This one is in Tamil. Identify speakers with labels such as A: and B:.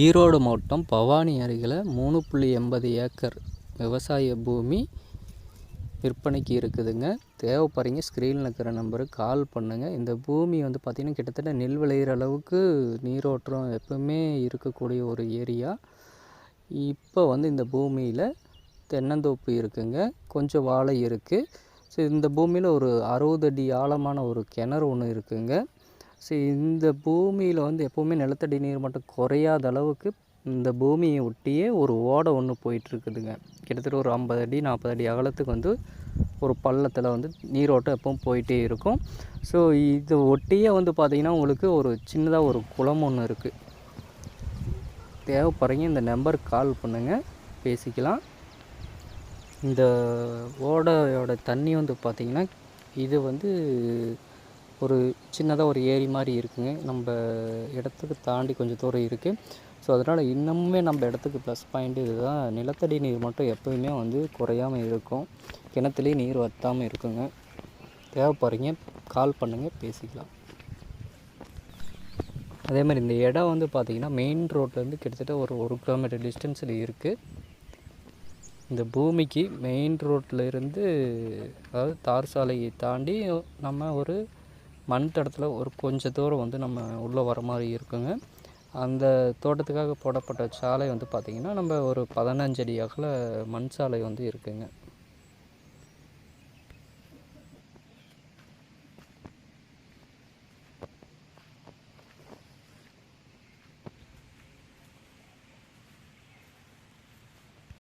A: ஈரோடு மாவட்டம் பவானி அருகில் மூணு புள்ளி எண்பது ஏக்கர் விவசாய பூமி விற்பனைக்கு இருக்குதுங்க. தேவைப்படுறீங்க ஸ்க்ரீனில் இருக்கிற நம்பருக்கு கால் பண்ணுங்கள் இந்த பூமி வந்து பார்த்திங்கன்னா கிட்டத்தட்ட நெல் விளையிற அளவுக்கு நீரோட்டம் எப்பவுமே இருக்கக்கூடிய ஒரு ஏரியா இப்போ வந்து இந்த பூமியில் தென்னந்தோப்பு இருக்குங்க. கொஞ்சம் வாழை இருக்குது ஸோ இந்த பூமியில் ஒரு அறுபது அடி ஆழமான ஒரு கிணறு ஒன்று இருக்குங்க. ஸோ இந்த பூமியில் வந்து எப்போவுமே நிலத்தடி நீர் மட்டம் குறையாத அளவுக்கு இந்த பூமியை ஒட்டியே ஒரு ஓடை ஒன்று போயிட்டுருக்குதுங்க. கிட்டத்தட்ட ஒரு ஐம்பது அடி நாற்பது அடி அகலத்துக்கு வந்து ஒரு பள்ளத்தில் வந்து நீரோட்டம் எப்பவும் போயிட்டே இருக்கும். ஸோ இது ஒட்டியே வந்து பார்த்திங்கன்னா உங்களுக்கு ஒரு சின்னதாக ஒரு குளம் ஒன்று இருக்குது தேவைப்படுறீங்க இந்த நம்பருக்கு கால் பண்ணுங்கள் பேசிக்கலாம். இந்த ஓடையோட தண்ணி வந்து பார்த்திங்கன்னா இது வந்து ஒரு சின்னதாக ஒரு ஏரி மாதிரி இருக்குங்க. நம்ம இடத்துக்கு தாண்டி கொஞ்சம் தூரம் இருக்குது ஸோ அதனால் இன்னமுமே நம்ம இடத்துக்கு ப்ளஸ் பாயிண்ட் இதுதான். நிலத்தடி நீர் மட்டும் எப்போயுமே வந்து குறையாமல் இருக்கும். கிணத்துலேயே நீர் வற்றாமல் இருக்குங்க. தேவைப்படுறீங்க கால் பண்ணுங்கள் பேசிக்கலாம். அதே மாதிரி இந்த இடம் வந்து பார்த்திங்கன்னா மெயின் ரோட்லேருந்து கிட்டத்தட்ட ஒரு ஒரு கிலோமீட்டர் டிஸ்டன்ஸில் இருக்குது இந்த பூமிக்கு மெயின் ரோட்டில் இருந்து அதாவது தார் சாலையை தாண்டி நம்ம ஒரு மண் தடத்தில் ஒரு கொஞ்சம் தூரம் வந்து நம்ம உள்ளே வர மாதிரி இருக்குங்க. அந்த தோட்டத்துக்காக போடப்பட்ட சாலை வந்து பார்த்திங்கன்னா நம்ம ஒரு பதினஞ்சு அடி அகல மண் சாலை வந்து இருக்குங்க.